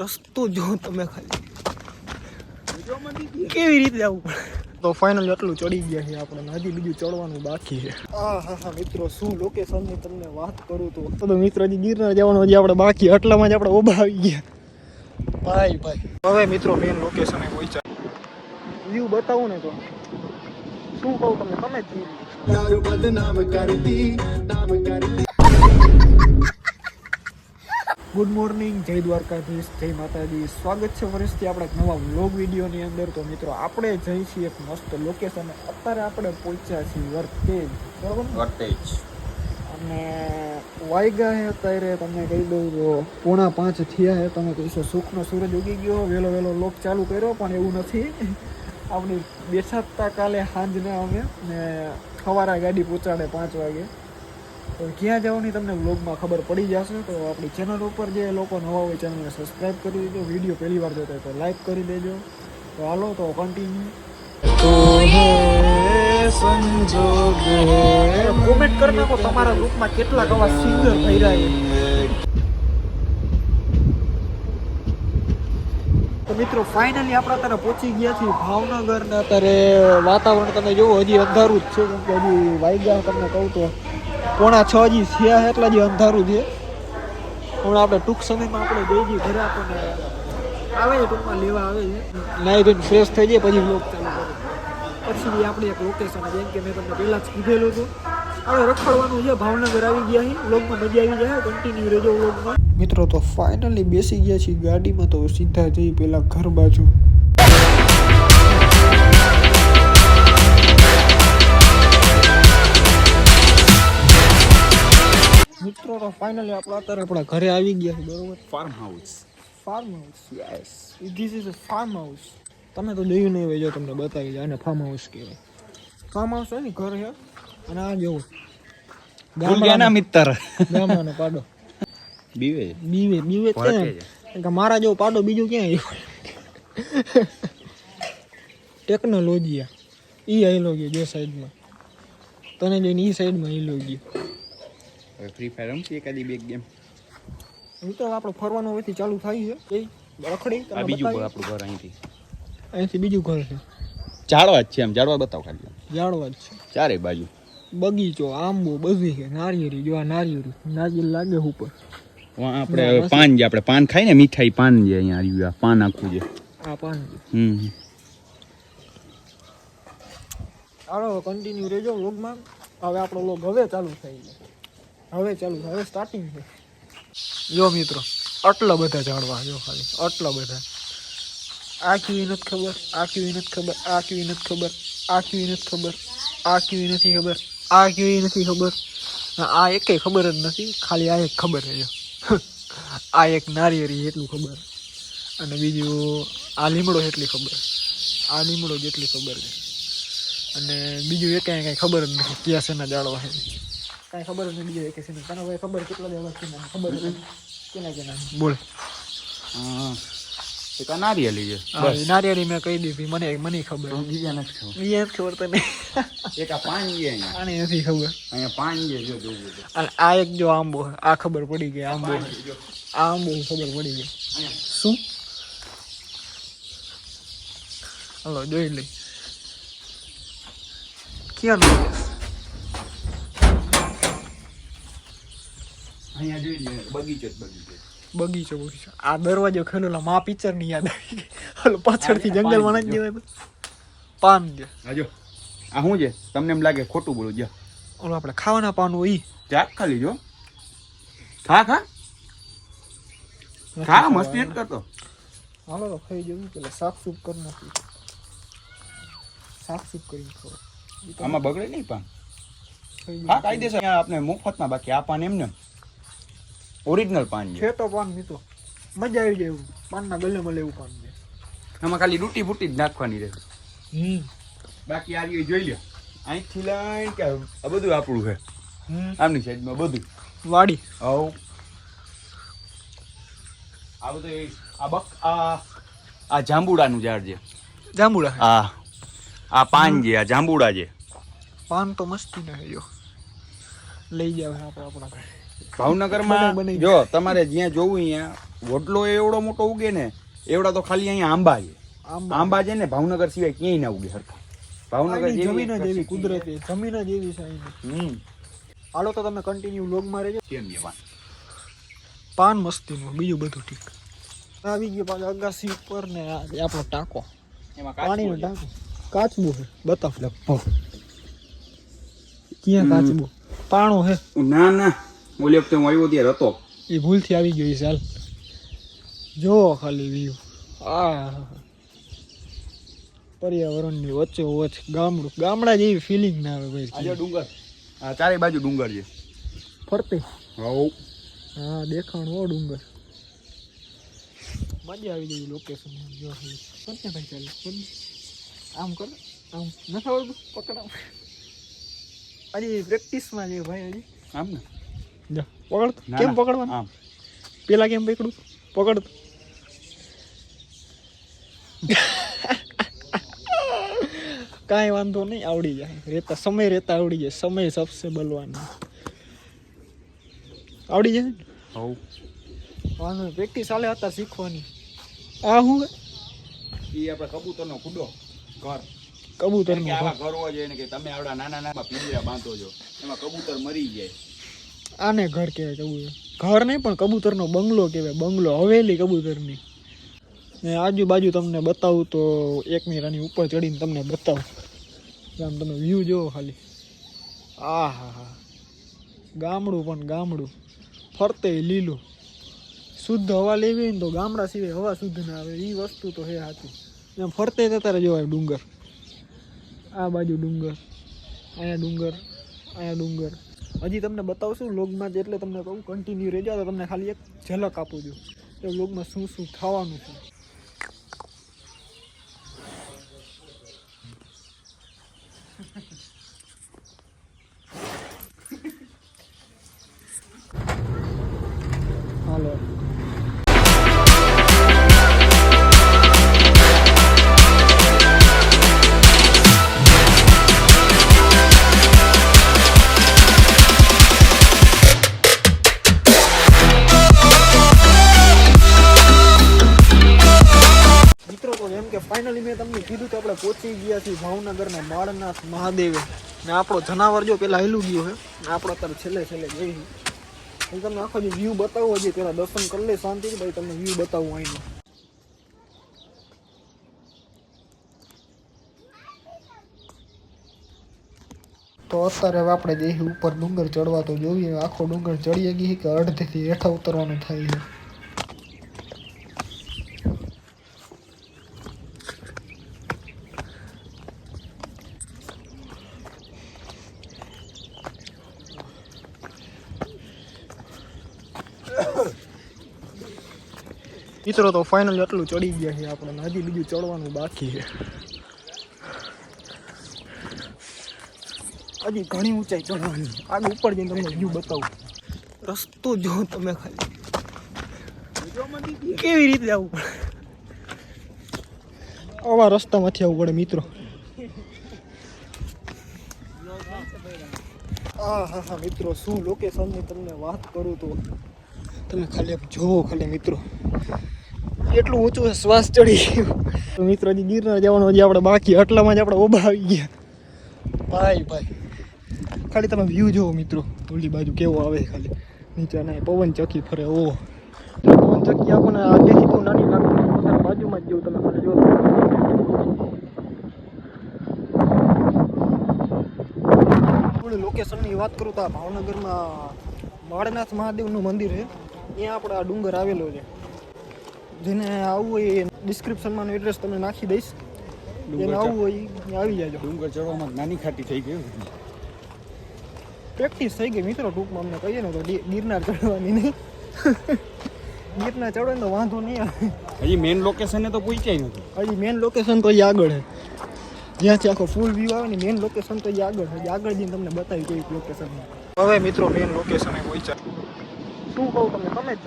રસ્તો જો તમે ખાલી. કેવી રીતે આવવું પડે? તો ફાઇનલ એટલું ચડી ગયા છે આપણે હજી બીજું ચડવાનું બાકી છે. હા હા હા મિત્રો શું લોકેશનની તમને વાત કરું તો? તો મિત્રો હજી ગિરનાર જવાનું હજી આપણે બાકી એટલામાં જ આપણે ઊભા આવી ગયા. ભાઈ ભાઈ. હવે મિત્રો મેન લોકેશને પહોંચ્યા વ્યૂ બતાવું ને તો. શું કહું તમને તમે જ view. ગુડ મોર્નિંગ જય દ્વારકાધીશ જય માતાજી. સ્વાગત છે વર્ષથી આપણા નવા વ્લોગ વિડીયોની અંદર. તો મિત્રો આપણે જઈ છીએ એક મસ્ત લોકેશન અત્યારે આપણે પહોંચ્યા છીએ વર્તેજ. બરાબર? વર્તેજ. અને વાયગા હે અત્યારે તમને કહી દઉં તો પોણા પાંચ થયા હે. તમે કહીશો સુખનો સૂરજ ઉગી ગયો. વહેલો વહેલો લોક ચાલુ કર્યો પણ એવું નથી. આપણી બેસાતા કાલે સાંજને અમે ને સવારે ગાડી પહોંચાડે પાંચ વાગે. તો ક્યાં જવાની તમને વ્લોગમાં ખબર પડી જશે, તો આપણી ચેનલ ઉપર જે લોકો નવા હોય ચેનલને સબસ્ક્રાઈબ કરી દેજો વીડિયો પહેલી વાર જોતા તો લાઈક કરી દેજો. તો હાલો, તો કન્ટિન્યુ કોમેન્ટ કરી નાખો, તમારા ગ્રુપમાં કેટલા કવા સિંગર થઈ રહ્યા મિત્રો ફાઇનલી આપણે અત્યારે પહોંચી ગયા છીએ ભાવનગર ને અત્યારે વાતાવરણ તમે જોવો, હજી અંધારું જ છે, કેમ કે હજી વાગ્યા તમને કહું તો. પોણા છ જી થયા એટલા જે અંધારું છે. પણ આપણે ટૂંક સમયમાં આપણે જઈ જઈએ ઘરે આપણને આવે છે, ટૂંકમાં લેવા આવે છે. નાહી ધોઈને ફ્રેશ થઈ જાય, પછી વ્લોગ ચાલુ કરે. પછી આપણી એક લોકેશન જેમ કે મેં તમને પહેલાં જ કીધેલું હતું. હવે રખડવાનું છે, ભાવનગર આવી ગયા છે વ્લોગમાં મજા આવી જાય કન્ટિન્યુ રહેજો વ્લોગમાં મિત્રો, તો ફાઇનલી બેસી ગયા છીએ ગાડીમાં, તો સીધા જઈ પહેલાં ઘર બાજુ. મિત્રો તો ફાઇનલી આપણે અત્યારે આપણા ઘરે આવી ગયા છે બરોબર? Farm house farm house yes this is a farm house તમે તો જોયું નહીં હોય જો તમને બતાવી જાય અને ફાર્મ હાઉસ કહેવાય. ફાર્મ હાઉસ હોય ને ઘર છે. અને આ જેવું ગામડાના મિત્ર ગામડાનો પાડો. બીવે. બીવે બીવે. કે મારા જેવો પાડો બીજું ક્યાં આવ્યો ટેકનોલોજી આ. ઈ આવેલો ગયો જે સાઈડમાં તને જોઈને ઈ સાઈડમાં આવેલો ગયો. હવે ફ્રી ફાયર રમતી એકાદી બે ગેમ હું તો આપણો ફરવાનો હવેથી ચાલુ થાય છે. એ રખડી આ બીજું ઘર આપણું ઘર અહીંથી. અહીંથી બીજું ઘર છે. ઝાડવા જ છે એમ ઝાડવા બતાવ ખાલી. જાળવા જ છે. ચારે બાજુ. બગીચો આંબો બધી છે. નારિયેરી જો આ નારિયેરી નારિયેળ લાગે ઉપર. વાં આપણે પાન જે આપણે પાન ખાઈ ને મીઠાઈ પાન જે અહીંયા આવ્યું આ પાન આખું છે આ પાન હમ. હાલો કન્ટિન્યુ રહેજો વ્લોગમાં હવે આપણો વ્લોગ હવે ચાલુ થઈ ગયો. હવે ચાલુ, હવે સ્ટાર્ટિંગ છે. જો મિત્રો, આટલા બધા ઝાડવા, જો ખાલી, આટલા બધા. આ કેવી નથી ખબર આ કેવી નથી ખબર આ કેવી નથી ખબર આ કેવી નથી ખબર આ કેવી નથી ખબર આ કેવી નથી ખબર. આ એકેય ખબર જ નથી, ખાલી આ એક ખબર છે આ એક નારિયેરી એટલું ખબર. અને બીજું, આ લીમડો એટલી ખબર. આ લીમડો જેટલી ખબર છે. અને બીજું એ કાંઈ કાંઈ ખબર જ નથી, ક્યાં શેના જાળવા છે. કાંઈ ખબર જ નહીં બીજો એક શેના. તને ભાઈ ખબર કેટલા દેવા છે મને ખબર નથી કેના કેના. બોલ. હા. નારિયેલી છે. હા, મેં કહી દીધી. મને મને ખબર બીજા નથી ખબર. એ જ ખબર તને એક આ પાન છે આને નથી ખબર. અહીંયા પાન છે જો અને આ એક જો આંબો આ ખબર પડી ગઈ આંબો. આ આંબો ખબર પડી ગઈ. શું? હલો જોઈ લઈ ક્યાં લઈ ગયા? અહીંયા જોઈ લે બગીચો જ બગીચો. બગીચો બગીચો. આ દરવાજો ખેલો મા પિક્ચરની યાદ આવી ગઈ. હાલો પાછળથી જંગલમાં નથી જવાય પાન છે હા જો આ શું છે? તમને એમ લાગે ખોટું બોલું જા. ઓલો આપણે ખાવાના પાન હોય ઈ. ચાક ખાલી જો. ખા ખા. ખા મસ્તી નથી કરતો. હાલો તો ખાઈ જવું પેલા સાફ સૂફ કરી નાખી સાફ સૂફ કરીને ખાઓ આમાં બગડે નહીં પાન. હા કાયદેસર અહીંયા આપણે મફતમાં બાકી આ પાન એમને. ઓરિજિનલ પાન છે. તો પાન મિત્રો મજા આવી જાય એવું. પાનના ગલે મળે એવું પાન છે. આમાં ખાલી રૂટી ફૂટી જ નાખવાની રહે. હમ. બાકી આ જોઈ લ્યો. અહીંથી લઈને કે આ બધું આપણું છે. આમની સાઈડમાં બધું. વાડી. હવ. આ બધું આ બક આ આ જાંબુડાનું ઝાડ છે. જાંબુડા? આ આ પાન છે આ જાંબુડા છે. પાન તો મસ્તી ના જો. લઈ જાવ આપણે આપણા ઘરે. ભાવનગરમાં. જો તમારે જ્યાં જોવું અહીંયા વડલો એવડો મોટો ઉગે ને એવડા તો ખાલી અહીંયા આંબા છે. આંબા. છે ને ભાવનગર સિવાય ક્યાંય ના ઉગે હરખા. ભાવનગર જમીન જ એવી કુદરતી જમીન જ એવી છે હમ. હાલો તો તમે કન્ટિન્યુ લોગમાં રહેજો. કેમ વાત પાન મસ્તીનું બીજું બધું ઠીક. આવી ગયો પાછો અગાસી ઉપર ને આપણો ટાંકો. એમાં પાણીનો ટાંકો. કાચબો છે બતાવ. ક્યાં કાચબો? પાણો હે ના ના. ઓલી વખતે હું આવ્યો ત્યારે હતો. એ ભૂલથી આવી ગયો એ ચાલ. જો ખાલી વ્યૂ આ પર્યાવરણની વચ્ચે વચ ગામડું. ગામડા જેવી ફિલિંગ ના આવે આજે ભાઈ ડુંગર. આ ચારે બાજુ ડુંગર છે. ફરતે. હવ. હા દેખાણ હો ડુંગર. મજા આવી ગઈ લોકેશન જો કોને ભાઈ ચાલે. કોને આમ કર. આમ. નથી આવડતું? પકડ આમ. હજી પ્રેક્ટિસમાં છે ભાઈ હજી. આમ ને? પકડ કેમ પકડવા પકડવાનું? આમ. પેલા કેમ પકડું પકડ. કાંઈ વાંધો નહીં આવડી જાય. રેતા સમય રેતા આવડી જાય. સમય સબસે બલવાનો. આવડી જાય ને? હવ. વાંધો નહીં પ્રેક્ટિસ હાલે હતા શીખવાની. આ શું એ આપણે કબૂતરનો કુડો ઘર. કબૂતર ઘર. હોય છે કે તમે આવડા નાના નાના પિંજરા બાંધો છો. એમાં કબૂતર મરી જાય. આને ઘર કહેવાય કબૂતર. ઘર નહીં, પણ કબૂતરનો બંગલો કહેવાય. બંગલો હવેલી કબૂતરની. ને આજુબાજુ તમને બતાવું તો એક આની ઉપર ચડીને તમને બતાવું. આમ તમે વ્યૂ જોવો ખાલી. આ હા હા ગામડું પણ ગામડું. ફરતે લીલું. શુદ્ધ હવા લેવી ને તો ગામડા સિવાય હવા શુદ્ધ ના આવે. એ વસ્તુ તો હે સાચી. એમ ફરતે જતા જોવાય ડુંગર. આ બાજુ ડુંગર. અહીંયા ડુંગર. અહીંયા ડુંગર. હજી તમને બતાવશું લોગમાં જ, એટલે તમને કહું કન્ટિન્યુ રહેજો. તો તમને ખાલી એક ઝલક આપું છું તો લોગમાં શું શું થવાનું છે. હાલો ફાઇનલી મેં તમને કીધું તો આપણે પહોંચી ગયા છીએ ભાવનગરના માળનાથ મહાદેવે. ને આપણો જનાવર જો પેલા હેલું ગયો છે આપણો અત્યારે છેલ્લે છેલ્લે જઈ હું તમને આખો જે વ્યૂ બતાવું, હજી પેલા દર્શન કરી લે શાંતિથી ભાઈ તમને વ્યૂ બતાવું અહીંનો. તો અત્યારે આપણે જઈએ ઉપર ડુંગર ચડવા તો જોઈએ. આખો ડુંગર ચડીએ ગઈ કે અડધેથી હેઠા ઉતરવાનું થાય છે. મિત્રો, તો ફાઇનલ એટલું ચડી ગયા છે આપણે. હજી બીજું ચડવાનું બાકી છે. હજી ઘણી ઊંચાઈ ચડવાની. આગ ઉપર જઈને તમને વ્યૂ બતાવું. રસ્તો જો તમે ખાલી. કેવી રીતે આવવું પડે? આવા રસ્તામાંથી આવવું પડે, મિત્રો. હા હા હા, મિત્રો, શું લોકેશનની તમને વાત કરું તો તમે ખાલી જોવો ખાલી, મિત્રો. એટલું ઊંચું શ્વાસ ચડી ગયું. મિત્રો હજી ગિરનાર જવાનું હજી આપણે બાકી, આટલામાં જ આપણે ઊભા આવી ગયા. ભાઈ ભાઈ. ખાલી તમે વ્યૂ જોવો મિત્રો. ઓલી બાજુ કેવો આવે ખાલી. નીચે ના પવન ચક્કી ફરે, ઓ. પવન ચક્કી આપણને આગેથી બહુ નાની લાગે બાજુમાં જ જેવું તમે ખાલી જોવો લોકેશનની વાત કરું તો ભાવનગરમાં વાળનાથ મહાદેવનું મંદિર છે. ત્યાં આપણે આ ડુંગર આવેલો છે. જેને આવવું હોય એ ડિસ્ક્રિપ્શનમાં એડ્રેસ તમને નાખી દઈશ. જેને આવવું હોય એ ત્યાં આવી જાજો. ડુંગર ચડવામાં નાની ખાટી થઈ ગયું પ્રેક્ટિસ થઈ ગઈ મિત્રો ટૂંકમાં અમને કહીએ ને તો ગી- ગિરનાર ચડવાની નહીં. ગિરનાર ચડવે ને તો વાંધો નહીં આવે. હજી મેઇન લોકેશને તો પહોંચ્યા નથી. હજી મેન લોકેશન તો એ આગળ છે જ્યાંથી આખો ફૂલ વ્યૂ આવે ને મેન લોકેશન તો એ આગળ છે આગળ જઈને તમને બતાવી કેવી લોકેશનમાં હવે મિત્રો મેન લોકેશન એ પહોંચ્યા શું કહું તમને તમે. જ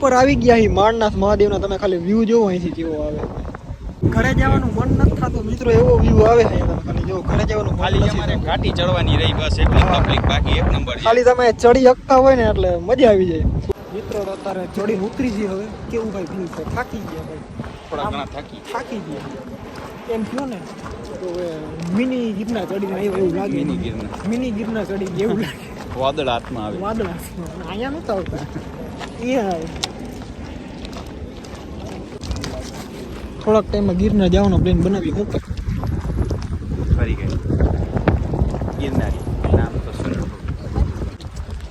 ઉપર આવી ગયા અહીં માળનાથ મહાદેવના તમે ખાલી વ્યૂ જોવો અહીંથી કેવો આવે. ઘરે જવાનું મન નથી થતું. મિત્રો એવો વ્યૂ આવે છે તમે જો ઘરે જવાનું ખાલી તમારે ઘાટી ચડવાની રહી બસ એટલી. પબ્લિક બાકી એક નંબર ખાલી તમે ચડી શકતા હોય ને એટલે મજા આવી જાય. મિત્રો તો અત્યારે ચડી ઉતરી જઈએ હવે. કેવું ભાઈ ફીલ છે? થાકી ગયા ભાઈ. થોડા ઘણા થાકી થાકી ગયા. એમ કહો ને તો મિની ગિરના ચડીને આવ્યો એવું લાગે. મિની ગિરના મિની ગિરના ચડી એવું લાગે. વાદળ હાથમાં આવે. વાદળા અહીંયા નતા આવતા. અહીંયા આવે થોડાક ટાઈમમાં ગિરનાર જવાનો પ્લેન બનાવી હું ફરી ગિરનારી. નામ તો સુરેન્દ્ર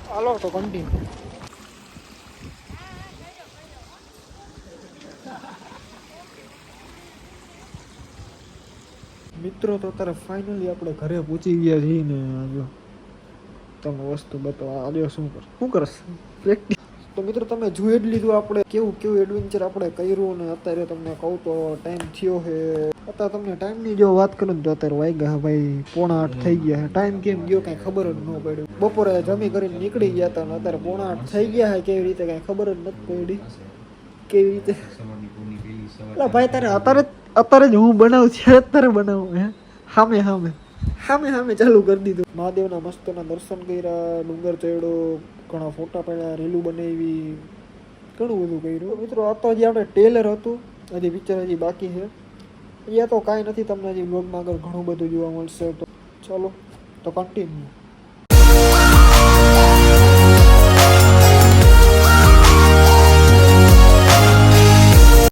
હાલો તો કન્ટિન્યુ મિત્રો તો અત્યારે ફાઇનલી આપણે ઘરે પહોંચી ગયા છીએ ને જો તમે વસ્તુ બતાવો આ જો શું કર શું કરશ? પ્રેક્ટિસ તો મિત્રો તમે જોઈ જ લીધું આપણે કેવું કેવું એડવેન્ચર આપણે કર્યું ને અત્યારે તમને કહું તો ટાઈમ થયો છે. અત્યારે તમને ટાઈમની જો વાત કરું ને તો અત્યારે વાગ્યા ભાઈ પોણા આઠ થઈ ગયા ટાઈમ કેમ ગયો કાંઈ ખબર જ ન પડી. બપોરે જમી કરીને નીકળી ગયા હતા અત્યારે પોણા આઠ થઈ ગયા છે. કેવી રીતે કાંઈ ખબર જ નથી પડી. કેવી રીતે? ભાઈ તારે અત્યારે અત્યારે જ હું બનાવું છે અત્યારે બનાવું હે? સામે સામે સામે સામે ચાલુ કરી દીધું. મહાદેવના મસ્તના દર્શન કર્યા, ડુંગર ચડ્યો, ઘણા ફોટા પડ્યા, રેલું બનાવી, ઘણું બધું કર્યું. મિત્રો, આ તો હજી આપણે ટેલર હતું, હજી પિક્ચર હજી બાકી છે. એ તો કાંઈ નથી, તમને હજી બ્લોગમાં આગળ ઘણું બધું જોવા મળશે તો. ચલો, તો કન્ટિન્યુ